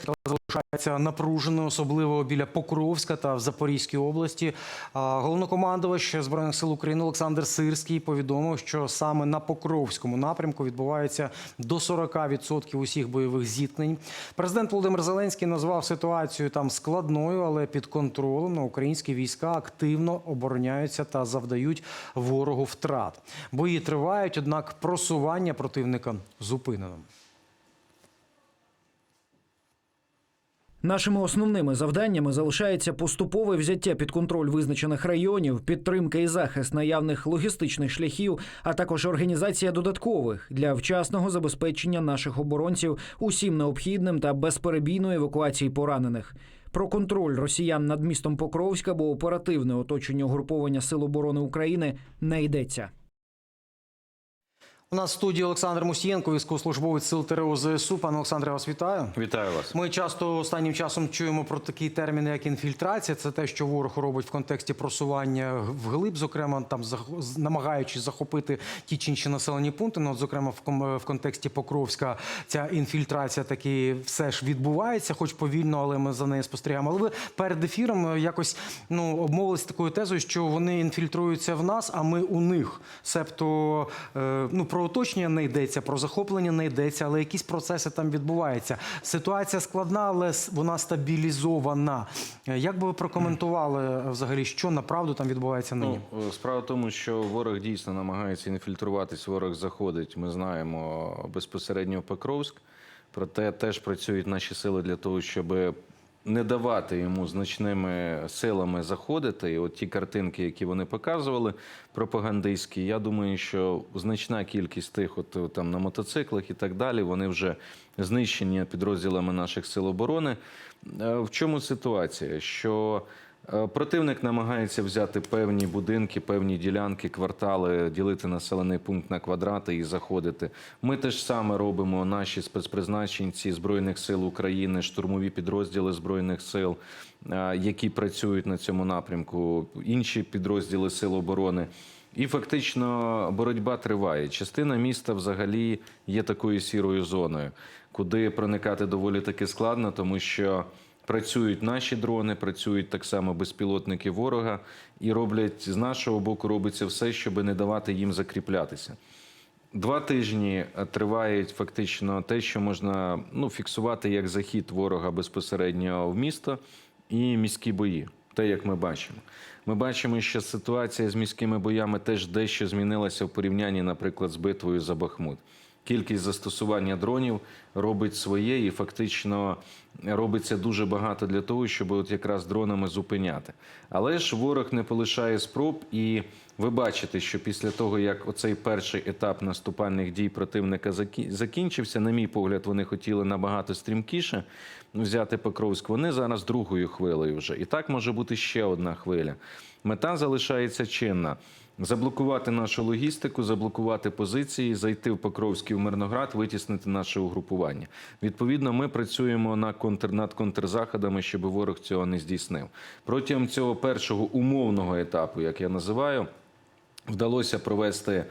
теж залишається напруженою, особливо біля Покровська та в Запорізькій області. Головнокомандувач Збройних сил України Олександр Сирський повідомив, що саме на Покровському напрямку відбувається до 40% усіх бойових зіткнень. Президент Володимир Зеленський назвав ситуацію там складною, але під контролем. На українські війська активно обороняються та завдають ворогу втрат. Бої тривають, однак просування противника зупинено. Нашими основними завданнями залишається поступове взяття під контроль визначених районів, підтримка і захист наявних логістичних шляхів, а також організація додаткових для вчасного забезпечення наших оборонців усім необхідним та безперебійної евакуації поранених. Про контроль росіян над містом Покровська або оперативне оточення угруповання Сил оборони України не йдеться. У нас в студії Олександр Мусієнко, військовослужбовець сил ТРО ЗСУ. Пане Олександре, вас вітаю. Вітаю вас. Ми часто останнім часом чуємо про такі терміни, як інфільтрація. Це те, що ворог робить в контексті просування вглиб, зокрема там намагаючись захопити ті чи інші населені пункти. Ну, от, зокрема, в, в контексті Покровська ця інфільтрація таки все ж відбувається, хоч повільно, але ми за нею спостерігаємо. Але ви перед ефіром е, якось ну обмовились такою тезою, що вони інфільтруються в нас, а ми у них. Себто е, ну про оточення не йдеться, про захоплення не йдеться, але якісь процеси там відбуваються. Ситуація складна, але вона стабілізована. Е, Як би ви прокоментували е, взагалі, що направду там відбувається нині? Ну, е, справа в тому, що ворог дійсно намагається інфільтруватись, ворог заходить. Ми знаємо безпосередньо Покровськ. Проте теж працюють наші сили для того, щоб не давати йому значними силами заходити. І от ті картинки, які вони показували, пропагандистські, я думаю, що значна кількість тих, от от там на мотоциклах і так далі, вони вже знищені підрозділами наших сил оборони. Е, В чому ситуація? Що Е, Противник намагається взяти певні будинки, певні ділянки, квартали, ділити населений пункт на квадрати і заходити. Ми теж саме робимо наші спецпризначенці збройних сил України, штурмові підрозділи збройних сил, е, які працюють на цьому напрямку, інші підрозділи сил оборони. І фактично боротьба триває. Частина міста взагалі є такою сірою зоною, куди проникати доволі таки складно, тому що працюють наші дрони, працюють так само безпілотники ворога, і роблять з нашого боку робиться все, щоб не давати їм закріплятися. Два тижні триває фактично те, що можна ну, фіксувати як захід ворога безпосередньо в місто і міські бої. Те, як ми бачимо. Ми бачимо, що ситуація з міськими боями теж дещо змінилася в порівнянні, наприклад, з битвою за Бахмут. Кількість застосування дронів робить своє і фактично робиться дуже багато для того, щоб от якраз дронами зупиняти. Але ж ворог не полишає спроб, і ви бачите, що після того, як оцей перший етап наступальних дій противника закі- закінчився, на мій погляд, вони хотіли набагато стрімкіше взяти Покровськ. Вони зараз другою хвилею вже. І так може бути ще одна хвиля. Мета залишається чинна. Заблокувати нашу логістику, заблокувати позиції, зайти в Покровський в Мирноград, витіснити наше угрупування. Відповідно, ми працюємо на контр над контрзаходами, щоб ворог цього не здійснив. Протягом цього першого умовного етапу, як я називаю, вдалося провести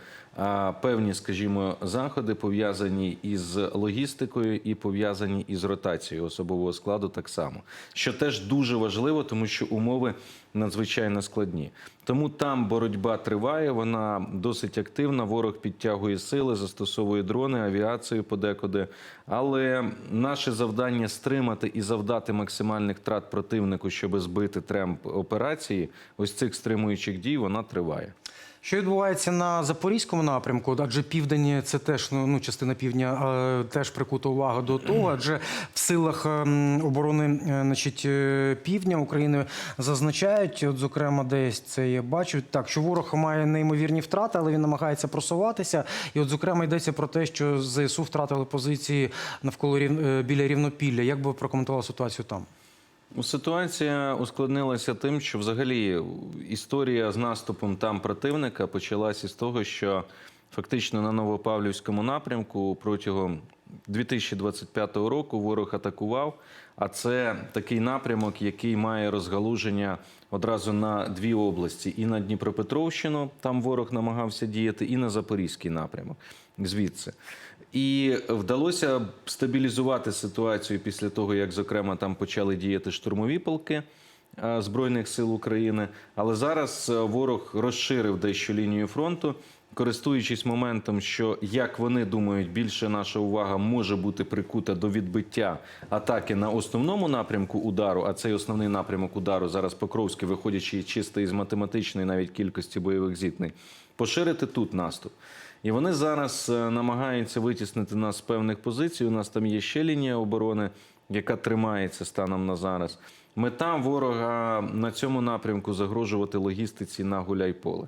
певні, скажімо, заходи пов'язані із логістикою і пов'язані із ротацією особового складу так само, що теж дуже важливо, тому що умови надзвичайно складні. Тому там боротьба триває, вона досить активна. Ворог підтягує сили, застосовує дрони, авіацію подекуди. Але наше завдання стримати і завдати максимальних втрат противнику, щоб збити тремп операції. Ось цих стримуючих дій вона триває. Що відбувається на запорізькому напрямку? Адже південь це теж ну, ну, частина півдня теж прикута увага до того. Адже в силах ем, оборони е, значить, е, півдня України зазначають, от зокрема, десь це я бачу, так що ворог має неймовірні втрати, але він намагається просуватися. І, от, зокрема, йдеться про те, що ЗСУ втратили позиції навколо е, біля рівнопілля. Як би ви прокоментували ситуацію там? Ситуація ускладнилася тим, що взагалі історія з наступом там противника почалася з того, що Фактично на Новопавлівському напрямку протягом 2025 року ворог атакував. А це такий напрямок, який має розгалуження одразу на дві області: і на Дніпропетровщину, там ворог намагався діяти, і на Запорізький напрямок звідси. І вдалося стабілізувати ситуацію після того, як, зокрема, там почали діяти штурмові полки е, Збройних сил України. Але зараз е, ворог розширив дещо лінію фронту, користуючись моментом, що як вони думають, більше наша увага може бути прикута до відбиття атаки на основному напрямку удару. А цей основний напрямок удару зараз Покровський, виходячи чисто із математичної навіть кількості бойових зіткнень, поширити тут наступ. І вони зараз е, намагаються витіснити нас з певних позицій. У нас там є ще лінія оборони, яка тримається станом на зараз. Мета ворога на цьому напрямку загрожувати логістиці на Гуляйполе.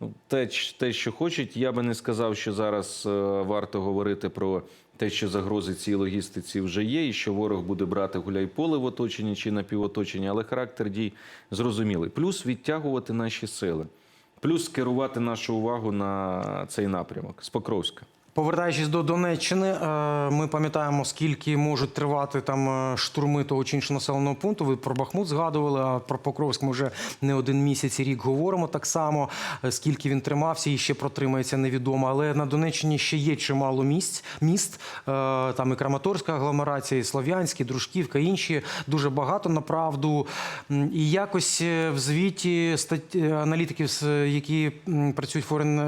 Ну, те, те, що хочуть, я би не сказав, що зараз е, варто говорити про те, що загрози цій логістиці вже є, і що ворог буде брати Гуляйполе в оточенні чи напівоточенні, але характер дій зрозумілий. Плюс відтягувати наші сили, плюс керувати нашу увагу на цей напрямок з Покровська. Повертаючись до Донеччини, е, ми пам'ятаємо, скільки можуть тривати там е, штурми того чи іншого населеного пункту. Ви про Бахмут згадували, а про Покровськ ми вже не один місяць і рік говоримо так само. Е, Скільки він тримався і ще протримається, невідомо. Але на Донеччині ще є чимало місць, міст. Там і Краматорська агломерація, і Слов'янський, Дружківка, інші дуже багато направду. І якось в звіті статті аналітиків, які працюють в Foreign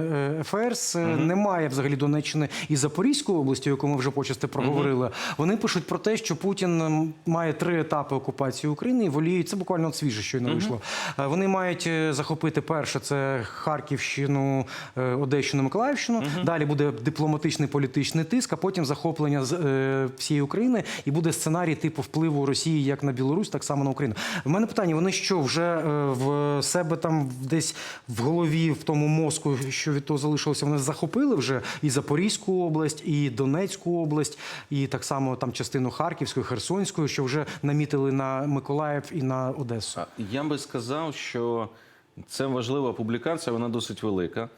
Affairs, немає взагалі Донеччини і Запорізької області, яку ми вже почасти проговорили. Вони пишуть про те, що Путін має три етапи окупації України і воліють. Це буквально от свіже, щойно вийшло. Е, Вони мають е, захопити перше це Харківщину, е, Одещину, Миколаївщину. Далі буде дипломатичний політичний тиск, а потім захоплення з всієї України, і буде сценарій типу впливу Росії як на Білорусь, так само на Україну. В мене питання: вони що вже в себе там десь в голові, в тому мозку, що від того залишилося, вони захопили вже і Запорізьку область, і Донецьку область, і так само там частину Харківської, Херсонської, що вже намітили на Миколаїв і на Одесу. Я би сказав, що це важлива публікація, вона досить велика.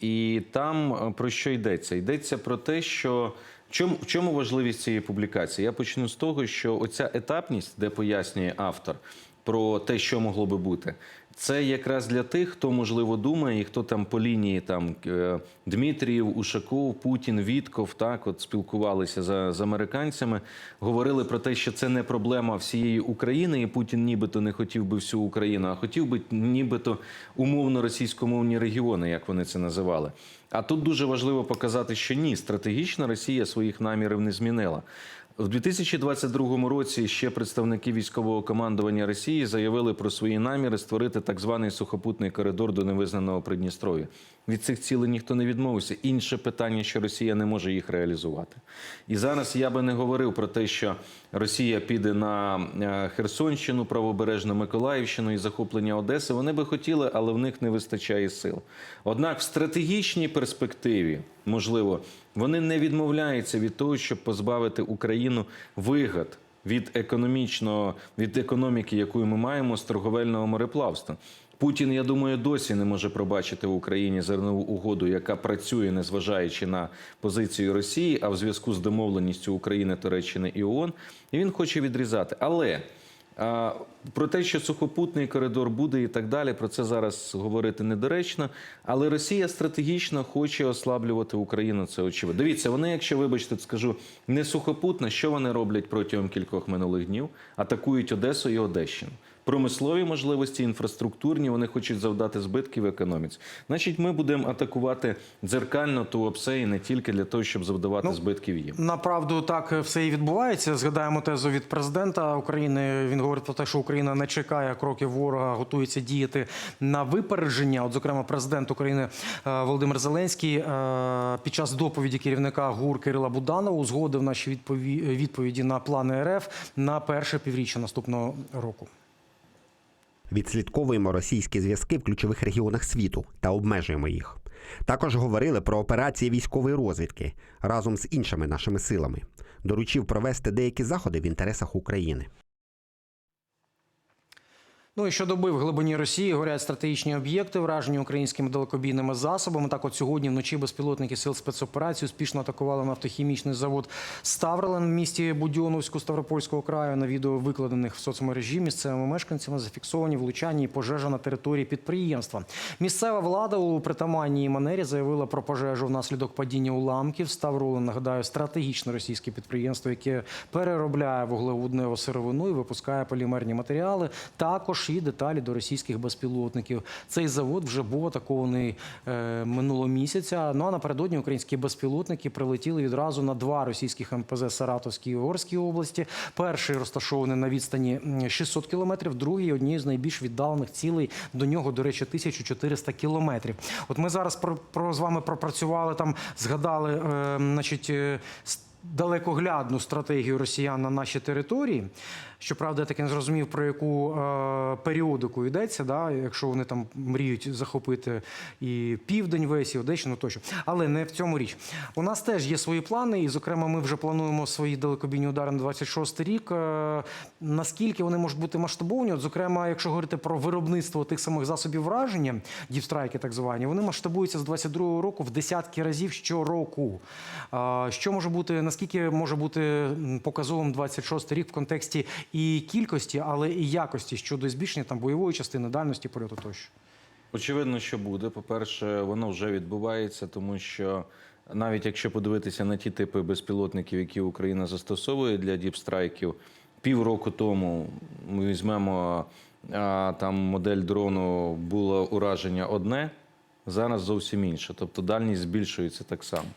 І там е, про що йдеться? Йдеться про те, що в чому важливість цієї публікації? Я почну з того, що оця етапність, де пояснює автор про те, що могло би бути, це якраз для тих, хто можливо думає, і хто там по лінії там е, Дмитрієв, Ушаков, Путін, Вітков, так от спілкувалися за, з американцями, говорили про те, що це не проблема всієї України, і Путін нібито не хотів би всю Україну, а хотів би нібито умовно російськомовні регіони, як вони це називали. А тут дуже важливо показати, що ні, стратегічно Росія своїх намірів не змінила. В 2022 році ще представники військового командування Росії заявили про свої наміри створити так званий сухопутний коридор до невизнаного Придністров'я. Від цих цілей ніхто не відмовився. Інше питання, що Росія не може їх реалізувати. І зараз я би не говорив про те, що Росія піде на е, Херсонщину, правобережну Миколаївщину і захоплення Одеси. Вони би хотіли, але в них не вистачає сил. Однак в стратегічній перспективі, можливо, вони не відмовляються від того, щоб позбавити Україну вигод від економічного від економіки, яку ми маємо з торговельного мореплавства. Путін, я думаю, досі не може пробачити в Україні зернову угоду, яка працює, незважаючи на позицію Росії, а в зв'язку з домовленістю України, Туреччини і ООН, і він хоче відрізати. Але про те, що сухопутний коридор буде і так далі, про це зараз говорити недоречно. Але Росія стратегічно хоче ослаблювати Україну. Це очевидно. Дивіться, вони, якщо вибачте, скажу, не сухопутно, що вони роблять протягом кількох минулих днів? Атакують Одесу і Одещину. Промислові можливості, інфраструктурні, вони хочуть завдати збитків економіці. Значить, ми будемо атакувати дзеркально Туапсе і не тільки для того, щоб завдавати Ну, збитків їм. Направду так все і відбувається. Згадаємо тезу від президента України. Він говорить про те, що Україна не чекає кроків ворога, готується діяти на випередження. От, зокрема, президент України е, Володимир Зеленський е, під час доповіді керівника ГУР Кирила Буданова узгодив наші відпові- відповіді на плани РФ на перше півріччя наступного року. Відслідковуємо російські зв'язки в ключових регіонах світу та обмежуємо їх. Також говорили про операції військової розвідки разом з іншими нашими силами. Доручив провести деякі заходи в інтересах України. Ну і щодоби в глибині Росії горять стратегічні об'єкти, вражені українськими далекобійними засобами. Так, от сьогодні вночі безпілотники сил спецоперації успішно атакували нафтохімічний завод Ставрелен в місті Будьоновську Ставропольського краю. На відео викладених в соцмережі місцевими мешканцями зафіксовані влучання і пожежа на території підприємства. Місцева влада у притаманній манері заявила про пожежу внаслідок падіння уламків. Ставролен, нагадаю, стратегічне російське підприємство, яке переробляє вуглеводневу сировину і випускає полімерні матеріали. Також і деталі до російських безпілотників. Цей завод вже був атакований е, минулого місяця. Ну а напередодні українські безпілотники прилетіли відразу на два російських МПЗ Саратовській і Угорській області. Перший розташований на відстані м, 600 кілометрів, другий однією з найбільш віддалених цілей. До нього, до речі, 1400 кілометрів. От ми зараз про, про з вами пропрацювали там, згадали, е, значить. е, Далекоглядну стратегію росіян на нашій території. Щоправда, я таки не зрозумів, про яку е, періодику йдеться, да, якщо вони там мріють захопити і південь весь, і Одещину тощо. Але не в цьому річ. У нас теж є свої плани, і, зокрема, ми вже плануємо свої далекобійні удари на 26 рік. Е, наскільки вони можуть бути масштабовані? От, зокрема, якщо говорити про виробництво тих самих засобів враження, діпстрайки так звані, вони масштабуються з 22 року в десятки разів щороку. А, Що може бути, наскільки може бути показовим 26 рік в контексті і кількості, але і якості щодо збільшення там бойової частини, дальності польоту тощо? Очевидно, що буде. По-перше, воно вже відбувається, тому що навіть якщо подивитися на ті типи безпілотників, які Україна застосовує для діпстрайків, півроку тому ми візьмемо там модель дрону було ураження одне, зараз зовсім інше. Тобто дальність збільшується так само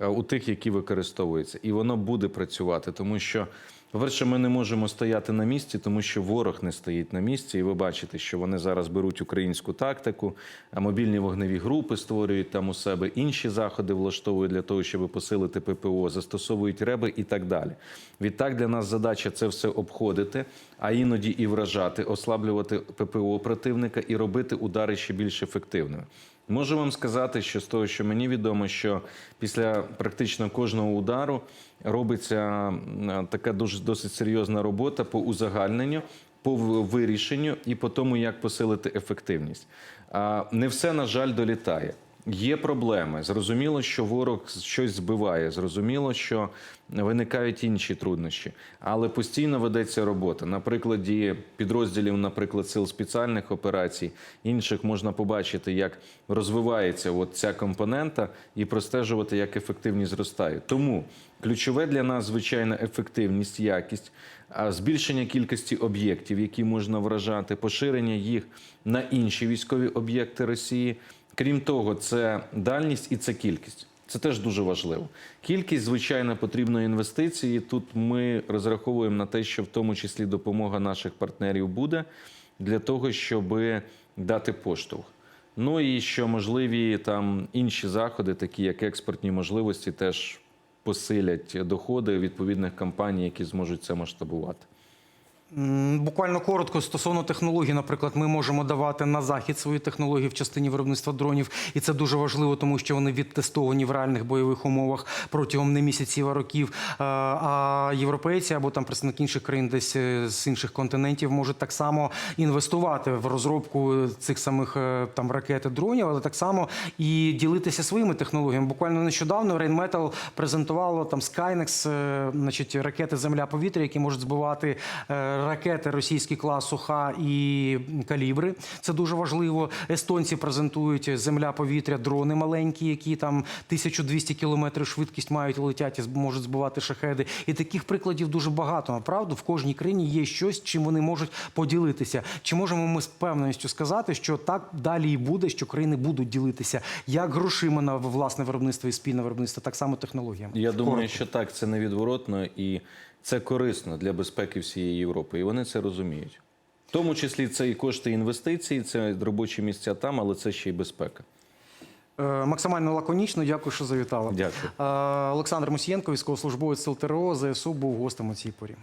е, у тих, які використовуються, і воно буде працювати, тому що. По-перше, ми не можемо стояти на місці, тому що ворог не стоїть на місці, і ви бачите, що вони зараз беруть українську тактику, а мобільні вогневі групи створюють там у себе інші заходи, влаштовують для того, щоб посилити ППО, застосовують реби і так далі. Відтак для нас задача це все обходити, а іноді і вражати, ослаблювати ППО противника і робити удари ще більш ефективними. Можу вам сказати, що з того, що мені відомо, що після практично кожного удару робиться така дуже досить серйозна робота по узагальненню, по вирішенню і по тому, як посилити ефективність. Не все, на жаль, долітає. Є проблеми. Зрозуміло, що ворог щось збиває. Зрозуміло, що виникають інші труднощі, але постійно ведеться робота. На прикладі підрозділів, наприклад, сил спеціальних операцій, інших можна побачити, як розвивається от ця компонента, і простежувати, як ефективність зростає. Тому ключове для нас, звичайно, ефективність, якість, а збільшення кількості об'єктів, які можна вражати, поширення їх на інші військові об'єкти Росії. Крім того, це дальність і це кількість. Це теж дуже важливо. Кількість, звичайно, потрібної інвестиції. Тут ми розраховуємо на те, що в тому числі допомога наших партнерів буде для того, щоб дати поштовх. Ну і що можливі там інші заходи, такі як експортні можливості, теж посилять доходи відповідних компаній, які зможуть це масштабувати. Буквально коротко стосовно технологій, наприклад, ми можемо давати на захід свої технології в частині виробництва дронів, і це дуже важливо, тому що вони відтестовані в реальних бойових умовах протягом не місяців, а років. Е, А європейці або там представники інших країн, десь е, з інших континентів, можуть так само інвестувати в розробку цих самих е, там ракет і дронів, але так само і ділитися своїми технологіями. Буквально нещодавно Rheinmetall презентувало там Skynex, значить ракети земля-повітря, які можуть збивати ракети російські класу Х і калібри. Це дуже важливо. Естонці презентують земля-повітря, дрони маленькі, які там 1200 кілометрів швидкість мають летять і можуть збивати шахеди. І таких прикладів дуже багато. Направду в кожній країні є щось, чим вони можуть поділитися. Чи можемо ми з певністю сказати, що так далі і буде, що країни будуть ділитися як грошима на власне виробництво і спільне виробництво, так само технологіями. Я думаю, Коротко. що так, це невідворотно і це корисно для безпеки всієї Європи. І вони це розуміють. В тому числі це і кошти інвестицій, це робочі місця там, але це ще й безпека. Е, Максимально лаконічно, дякую, що завітала. Дякую. Е, Олександр Мусієнко, військовослужбовець СЛТРО, ЗСУ, був гостем у цій порі.